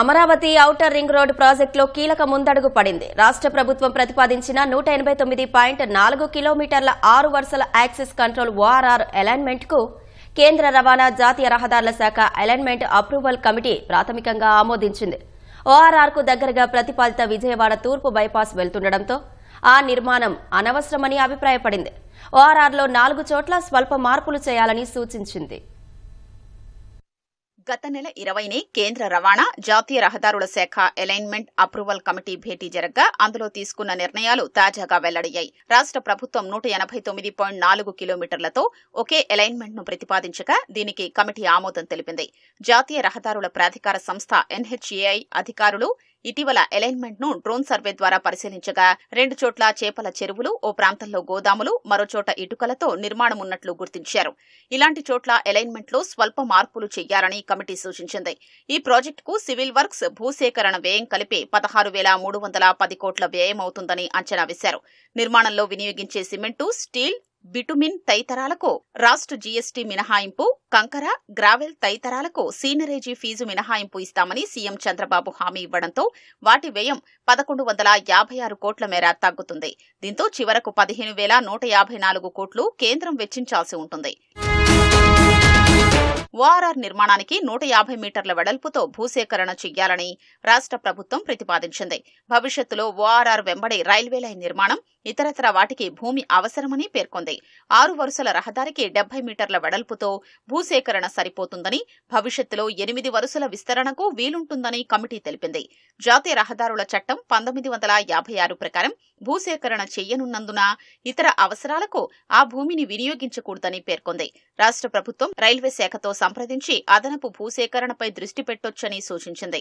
Amaravati outer ring road ప్రాజెక్టులో కీలక ముందడుగు పడింది. రాష్ట్ర ప్రభుత్వం ప్రతిపాదించిన నూట ఎనభై తొమ్మిది పాయింట్ నాలుగు కిలోమీటర్ల ఆరు వరుసల యాక్సిస్ కంట్రోల్ ఓఆర్ఆర్ అలైన్మెంట్కు కేంద్ర రవాణా జాతీయ రహదారుల శాఖ అలైన్మెంట్ అప్రూవల్ కమిటీ ప్రాథమికంగా ఆమోదించింది. ఓఆర్ఆర్కు దగ్గరగా ప్రతిపాదిత విజయవాడ తూర్పు బైపాస్ వెళ్తుండటంతో ఆ నిర్మాణం అనవసరమని అభిప్రాయపడింది. ఓఆర్ఆర్లో నాలుగు చోట్ల స్వల్ప మార్పులు చేయాలని సూచించింది. గత నెల ఇరవైని కేంద్ర రవాణా జాతీయ రహదారుల శాఖ అలైన్మెంట్ అప్రూవల్ కమిటీ భేటీ జరగ్గా అందులో తీసుకున్న నిర్ణయాలు తాజాగా వెల్లడయ్యాయి. రాష్ట్ర ప్రభుత్వం నూట ఎనభై తొమ్మిది పాయింట్ నాలుగు కిలోమీటర్లతో ఒకే అలైన్మెంట్ను ప్రతిపాదించగా దీనికి కమిటీ ఆమోదం తెలిపింది. జాతీయ రహదారుల ప్రాధికార సంస్థ ఎన్హెచ్ఏఐ అధికారులు ఇటీవల అలైన్మెంట్ను డ్రోన్ సర్వే ద్వారా పరిశీలించగా రెండు చోట్ల చేపల చెరువులు ఓ ప్రాంతంలో గోదాములు మరో చోట ఇటుకలతో నిర్మాణం ఉన్నట్లు గుర్తించారు. ఇలాంటి చోట్ల అలైన్మెంట్లో స్వల్ప మార్పులు చేయాలని కమిటీ సూచించింది. ఈ ప్రాజెక్టుకు సివిల్ వర్క్స్ భూసేకరణ వ్యయం కలిపి పదహారు వేల మూడు వందల పది కోట్ల వ్యయం అవుతుందని అంచనా వేశారు. నిర్మాణంలో వినియోగించే సిమెంటు స్టీల్ బిటుమిన్ తదితరాలకు రాష్ట్ర జీఎస్టీ మినహాయింపు కంకర గ్రావెల్ తదితరాలకు సీనరేజీ ఫీజు మినహాయింపు ఇస్తామని సీఎం చంద్రబాబు హామీ ఇవ్వడంతో వాటి వ్యయం పదకొండు వందల యాభై ఆరు కోట్ల మేర తగ్గుతుంది. దీంతో చివరకు పదిహేను వేల నూట యాభై నాలుగు కోట్లు కేంద్రం వెచ్చించాల్సి ఉంటుంది. ఓఆర్ఆర్ నిర్మాణానికి నూట యాభై మీటర్ల వెడల్పుతో భూసేకరణ చెయ్యాలని రాష్ట్ర ప్రభుత్వం ప్రతిపాదించింది. భవిష్యత్తులో ఓఆర్ఆర్ వెంబడి రైల్వే లైన్ నిర్మాణం ఇతరత్ర వాటికి భూమి అవసరమని పేర్కొంది. ఆరు వరుసల రహదారికి డెబ్బై మీటర్ల వెడల్పుతో భూసేకరణ సరిపోతుందని భవిష్యత్తులో ఎనిమిది వరుసల విస్తరణకు వీలుంటుందని కమిటీ తెలిపింది. జాతీయ రహదారుల చట్టం పంతొమ్మిది వందల యాభై ఆరు ప్రకారం భూసేకరణ చేయనున్నందున ఇతర అవసరాలకు ఆ భూమిని వినియోగించకూడదని పేర్కొంది. రాష్ట్ర ప్రభుత్వం రైల్వే శాఖతో సంప్రదించి అదనపు భూసేకరణపై దృష్టి పెట్టొచ్చని సూచించింది.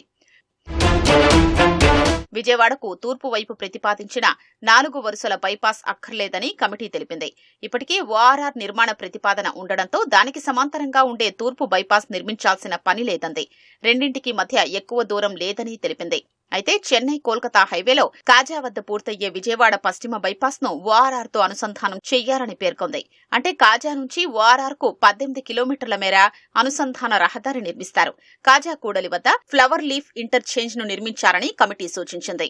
విజయవాడకు తూర్పు వైపు ప్రతిపాదించిన నాలుగు వరుసల బైపాస్ అక్కర్లేదని కమిటీ తెలిపింది. ఇప్పటికే ఓఆర్ఆర్ నిర్మాణ ప్రతిపాదన ఉండడంతో దానికి సమాంతరంగా ఉండే తూర్పు బైపాస్ నిర్మించాల్సిన పని లేదంది. రెండింటికి మధ్య ఎక్కువ దూరం లేదని తెలిపింది. అయితే చెన్నై కోల్కతా హైవేలో కాజా వద్ద పూర్తయ్యే విజయవాడ పశ్చిమ బైపాస్ను ఓఆర్ఆర్తో అనుసంధానం చెయ్యాలని పేర్కొంది. అంటే కాజా నుంచి ఓఆర్ఆర్కు పద్దెనిమిది కిలోమీటర్ల మేర అనుసంధాన రహదారి నిర్మిస్తారు. కాజా కూడలి వద్ద ఫ్లవర్ లీఫ్ ఇంటర్చేంజ్ను నిర్మించాలని కమిటీ సూచించింది.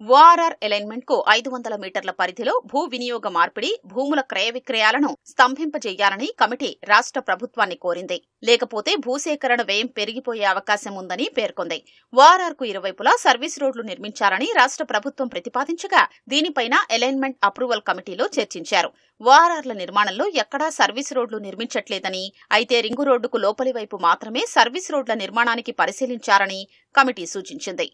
ఓఆర్ఆర్ అలైన్మెంట్కు ఐదు వందల మీటర్ల పరిధిలో భూ వినియోగ మార్పిడి భూముల క్రయ విక్రయాలను స్తంభింపజేయాలని కమిటీ రాష్ట్ర ప్రభుత్వాన్ని కోరింది. లేకపోతే భూసేకరణ వ్యయం పెరిగిపోయే అవకాశం ఉందని పేర్కొంది. ఓఆర్ఆర్కు ఇరువైపులా సర్వీస్ రోడ్లు నిర్మించాలని రాష్ట్ర ప్రభుత్వం ప్రతిపాదించగా దీనిపైన అలైన్మెంట్ అప్రూవల్ కమిటీలో చర్చించారు. ఓఆర్ఆర్ల నిర్మాణంలో ఎక్కడా సర్వీస్ రోడ్లు నిర్మించట్లేదని అయితే రింగు రోడ్డుకు లోపలి వైపు మాత్రమే సర్వీస్ రోడ్ల నిర్మాణానికి పరిశీలించారని కమిటీ సూచించింది.